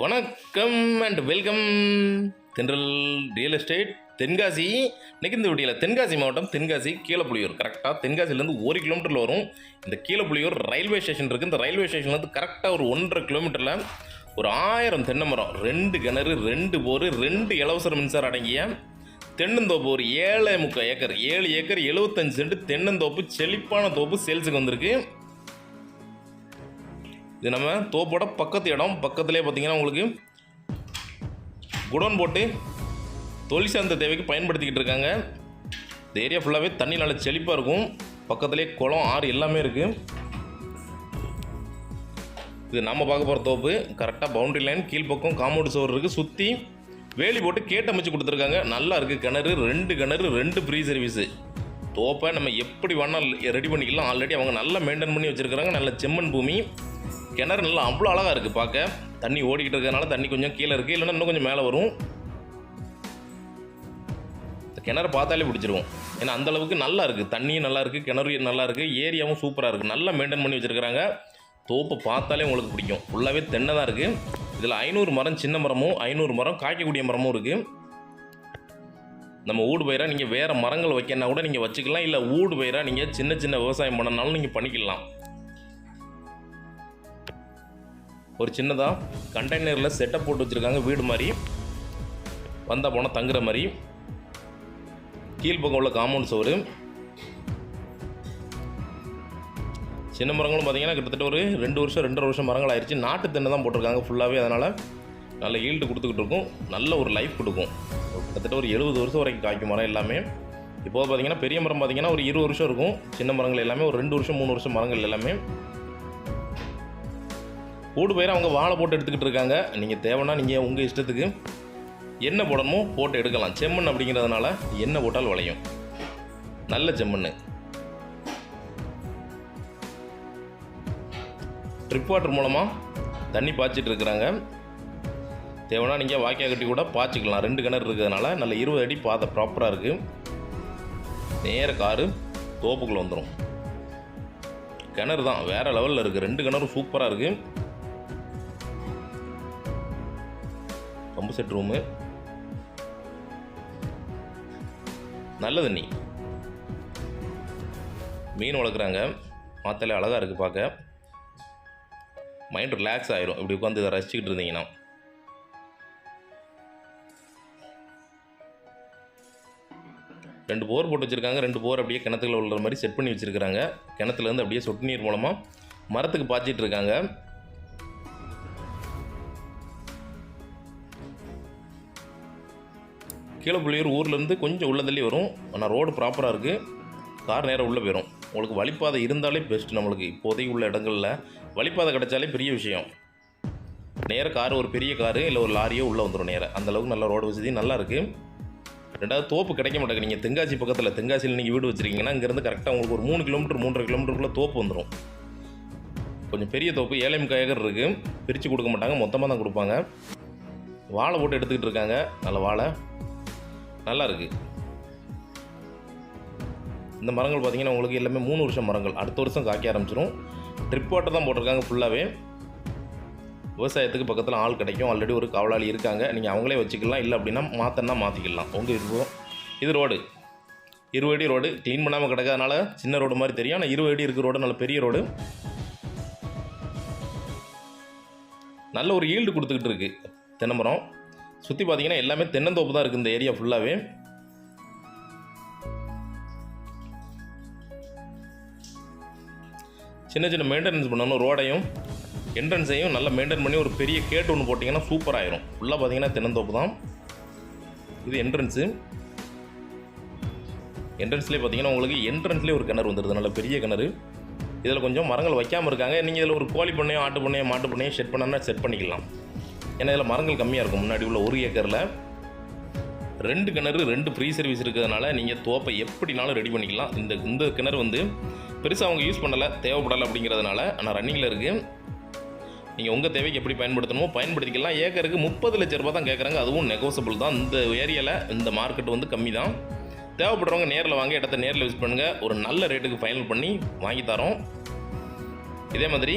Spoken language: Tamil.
வணக்கம் and welcome Thendral real estate Tenkasi. இன்னைக்கு இந்த வீடியோவில் தென்காசி மாவட்டம் தென்காசி கீழப்புலியூர் கரெக்டாக தென்காசிலேருந்து ஒரு கிலோமீட்டரில் வரும். இந்த கீழப்புலியூர் ரயில்வே ஸ்டேஷன் இருக்குது இந்த ரயில்வே ஸ்டேஷன்லேருந்து கரெக்டாக ஒரு ஒன்றரை கிலோமீட்டரில் ஒரு ஆயிரம் தென்னை மரம் ரெண்டு கிணறு ரெண்டு போர் ரெண்டு இலவச மின்சாரம் அடங்கிய தென்னந்தோப்பு ஒரு ஏழை முக்கால் ஏக்கர் ஏழு ஏக்கர் எழுபத்தஞ்சு சென்ட் தென்னந்தோப்பு செழிப்பான தோப்பு சேல்ஸுக்கு வந்திருக்கு. இது நம்ம தோப்போட பக்கத்து இடம். பக்கத்துலேயே பார்த்தீங்கன்னா உங்களுக்கு குடோன் போட்டு தொழில் சார்ந்த தேவைக்கு பயன்படுத்திக்கிட்டு இருக்காங்க. இந்த ஏரியா ஃபுல்லாகவே தண்ணி நல்லா செழிப்பாக இருக்கும். பக்கத்துலேயே குளம் ஆறு எல்லாமே இருக்குது இது நம்ம பார்க்க போகிற தோப்பு. கரெக்டாக பவுண்டரி லைன் கீழ்ப்பக்கம் காம்பவுண்ட் சோறு இருக்குது சுற்றி வேலி போட்டு கேட்டு அமைச்சு கொடுத்துருக்காங்க. நல்லா இருக்குது கிணறு ரெண்டு கிணறு ரெண்டு ஃப்ரீ சர்வீஸு தோப்பை நம்ம எப்படி வேணால் ரெடி பண்ணிக்கலாம். ஆல்ரெடி அவங்க நல்லா மெயின்டைன் பண்ணி வச்சுருக்காங்க நல்ல செம்மண் பூமி. கிணறு நல்லா அவ்வளோ அழகாக இருக்குது பார்க்க. தண்ணி ஓடிக்கிட்டு இருக்கிறதுனால தண்ணி கொஞ்சம் கீழே இருக்குது இல்லைன்னா இன்னும் கொஞ்சம் மேலே வரும். இந்த கிணறு பார்த்தாலே பிடிச்சிருவோம். ஏன்னா அந்த அளவுக்கு நல்லா இருக்குது தண்ணியும் நல்லா இருக்குது கிணறு நல்லா இருக்குது ஏரியாவும் சூப்பராக இருக்குது நல்லா மெயின்டைன் பண்ணி வச்சுருக்காங்க தோப்பை பார்த்தாலே உங்களுக்கு பிடிக்கும். ஃபுல்லாகவே தென்னை தான் இருக்குது இதில் ஐநூறு மரம் சின்ன மரமும் ஐநூறு மரம் காய்க்கக்கூடிய மரமும் இருக்குது நம்ம ஊடு பயிராக நீங்கள் வேறு மரங்கள் வைக்கணுன்னா கூட நீங்கள் வச்சுக்கலாம். இல்லை ஊடு பயிராக நீங்கள் சின்ன சின்ன விவசாயம் பண்ணனாலும் நீங்கள் பண்ணிக்கலாம். ஒரு சின்னதாக கண்டெய்னரில் செட்டப் போட்டு வச்சுருக்காங்க வீடு மாதிரி. வந்தால் போனால் தங்குற மாதிரி. கீழ்ப்பக்கம் உள்ள காம்பவுண்ட் சோறு. சின்ன மரங்களும் பார்த்தீங்கன்னா கிட்டத்தட்ட ஒரு ரெண்டு வருஷம் ரெண்டரை வருஷம் மரங்கள் ஆயிடுச்சு நாட்டு தென்னை தான் போட்டிருக்காங்க ஃபுல்லாகவே அதனால் நல்ல ஈல்டு கொடுத்துக்கிட்டு இருக்கும். நல்ல ஒரு லைஃப் கொடுக்கும். கிட்டத்தட்ட ஒரு எழுபது வருஷம் வரைக்கும் காய்க்கும் மரம் எல்லாமே. இப்போது பார்த்தீங்கன்னா பெரிய மரம் பார்த்தீங்கன்னா ஒரு இருபது வருஷம் இருக்கும். சின்ன மரங்கள் எல்லாமே ஒரு ரெண்டு வருஷம் மூணு வருஷம் மரங்கள் எல்லாமே. கூடு பயிரை அவங்க வாழை போட்டு எடுத்துக்கிட்டு இருக்காங்க. நீங்கள் தேவைன்னா நீங்கள் உங்கள் இஷ்டத்துக்கு என்ன போடணுமோ போட்டு எடுக்கலாம். செம்மண் அப்படிங்கிறதுனால என்ன போட்டால் விளையும். நல்ல செம்மண் ட்ரிப் வாட்டர் மூலமாக தண்ணி பாய்ச்சிட்டு இருக்கிறாங்க. தேவைன்னா நீங்கள் வாய்க்கால் கட்டி கூட பாய்ச்சிக்கலாம். ரெண்டு கிணறு இருக்கிறதுனால நல்ல இருபது அடி பாதை ப்ராப்பராக இருக்குது நேர காரு தோப்புக்குள்ளே வந்துடும் கிணறு தான். வேறு லெவலில் இருக்குது ரெண்டு கிணறும் சூப்பராக இருக்குது பம்பு செட் ரூமு. நல்ல தண்ணி மீன் வளர்க்குறாங்க. மாத்தலே அழகாக இருக்குது பார்க்க. மைண்ட் ரிலாக்ஸ் ஆகிரும் இப்படி உட்காந்து இதை ரசிச்சுக்கிட்டு இருந்தீங்கன்னா. ரெண்டு போர் போட்டு வச்சுருக்காங்க. ரெண்டு போர் அப்படியே கிணத்துல உள்ள மாதிரி செட் பண்ணி வச்சுருக்காங்க கிணத்துலேருந்து அப்படியே சொட்டு நீர் மூலமாக மரத்துக்கு பாய்ச்சிட்டு இருக்காங்க. கீழப்புள்ளியூர் ஊர்லேருந்து கொஞ்சம் உள்ள தள்ளி வரும். ஆனால் ரோடு ப்ராப்பராக இருக்குது கார் நேராக உள்ளே போயிடும். உங்களுக்கு வழிப்பாதை இருந்தாலே பெஸ்ட் நம்மளுக்கு. இப்போதைக்கு உள்ள இடங்களில் வழிப்பாதை கிடைச்சாலே பெரிய விஷயம். நேராக கார் ஒரு பெரிய காரு இல்லை ஒரு லாரியோ உள்ளே வந்துடும் நேராக அந்தளவுக்கு நல்ல ரோடு வசதி நல்லா இருக்குது ரெண்டாவது தோப்பு கிடைக்க மாட்டேங்க நீங்கள் தென்காசி பக்கத்தில் தென்காசியில் நீங்கள் வீடு வச்சுருக்கீங்கன்னா இங்கேருந்து கரெக்டாக உங்களுக்கு ஒரு மூணு கிலோமீட்டர் மூன்றரை கிலோமீட்டருக்குள்ளே தோப்பு வந்துடும் கொஞ்சம் பெரிய தோப்பு ஏழை முக்கால் இருக்குது பிரித்து கொடுக்க மாட்டாங்க மொத்தமாக தான் கொடுப்பாங்க. வாழை போட்டு எடுத்துக்கிட்டு இருக்காங்க. நல்ல வாழை. நல்லா இருக்குது இந்த மரங்கள் பார்த்தீங்கன்னா உங்களுக்கு எல்லாமே மூணு வருஷம் மரங்கள். அடுத்த வருஷம் காய்க்க ஆரம்பிச்சிடும் ட்ரிப் வாட்டர் தான் போட்டிருக்காங்க ஃபுல்லாகவே விவசாயத்துக்கு பக்கத்தில் ஆள் கிடைக்கும். ஆல்ரெடி ஒரு காவலாளி இருக்காங்க. நீங்கள் அவங்களே வச்சுக்கலாம். இல்லை அப்படின்னா மாற்றன்னா மாற்றிக்கலாம் உங்கள் விருப்பம் இது ரோடு இருபது அடி ரோடு க்ளீன் பண்ணாமல் கிடக்காதனால சின்ன ரோடு மாதிரி தெரியும். ஆனால் இருபது அடி இருக்கிற ரோடு நல்ல பெரிய ரோடு நல்ல ஒரு ஈல்டு கொடுத்துக்கிட்டு இருக்குது தென்னை சுற்றி பார்த்தீங்கன்னா எல்லாமே தென்னந்தோப்பு தான் இருக்குது இந்த ஏரியா ஃபுல்லாகவே சின்ன சின்ன மெயின்டெனன்ஸ் பண்ணணும் ரோடையும் என்ட்ரன்ஸையும் நல்லா மெயின்டைன் பண்ணி ஒரு பெரிய கேட் ஒன்று போட்டிங்கன்னா சூப்பர் ஆயிரும். ஃபுல்லாக பார்த்தீங்கன்னா தென்னந்தோப்பு தான். இது என்ட்ரன்ஸு என்ட்ரன்ஸ்லேயே பார்த்தீங்கன்னா உங்களுக்கு என்ட்ரன்ஸ்லேயே ஒரு கிணறு வந்துடுது நல்ல பெரிய கிணறு. இதில் கொஞ்சம் மரங்கள் வைக்காமல் இருக்காங்க. நீங்கள் இதில் ஒரு கோழி பண்ணையோ ஆட்டு பண்ணையோ மாட்டு பண்ணையோ செட் பண்ணால் செட் பண்ணிக்கலாம். ஏன்னா இதில் மரங்கள் கம்மியாக இருக்கும். முன்னாடி உள்ள ஒரு ஏக்கரில் ரெண்டு கிணறு ரெண்டு ஃப்ரீ சர்வீஸ் இருக்கிறதுனால நீங்கள் தோப்பை எப்படினாலும் ரெடி பண்ணிக்கலாம். இந்த இந்த கிணறு வந்து பெருசாக அவங்க யூஸ் பண்ணலை தேவைப்படலை அப்படிங்கிறதுனால ஆனால் ரன்னிங்கில் இருக்குது நீங்கள் உங்கள் தேவைக்கு எப்படி பயன்படுத்தணுமோ பயன்படுத்திக்கலாம். ஏக்கருக்கு முப்பது லட்ச ரூபா தான் கேட்குறாங்க அதுவும் நெகோசபிள் தான். இந்த ஏரியாவில் இந்த மார்க்கெட் வந்து கம்மி தான். தேவைப்படுறவங்க நேரில் வாங்க இடத்த நேரில் யூஸ் பண்ணுங்கள் ஒரு நல்ல ரேட்டுக்கு ஃபைனல் பண்ணி வாங்கி தரோம். இதே மாதிரி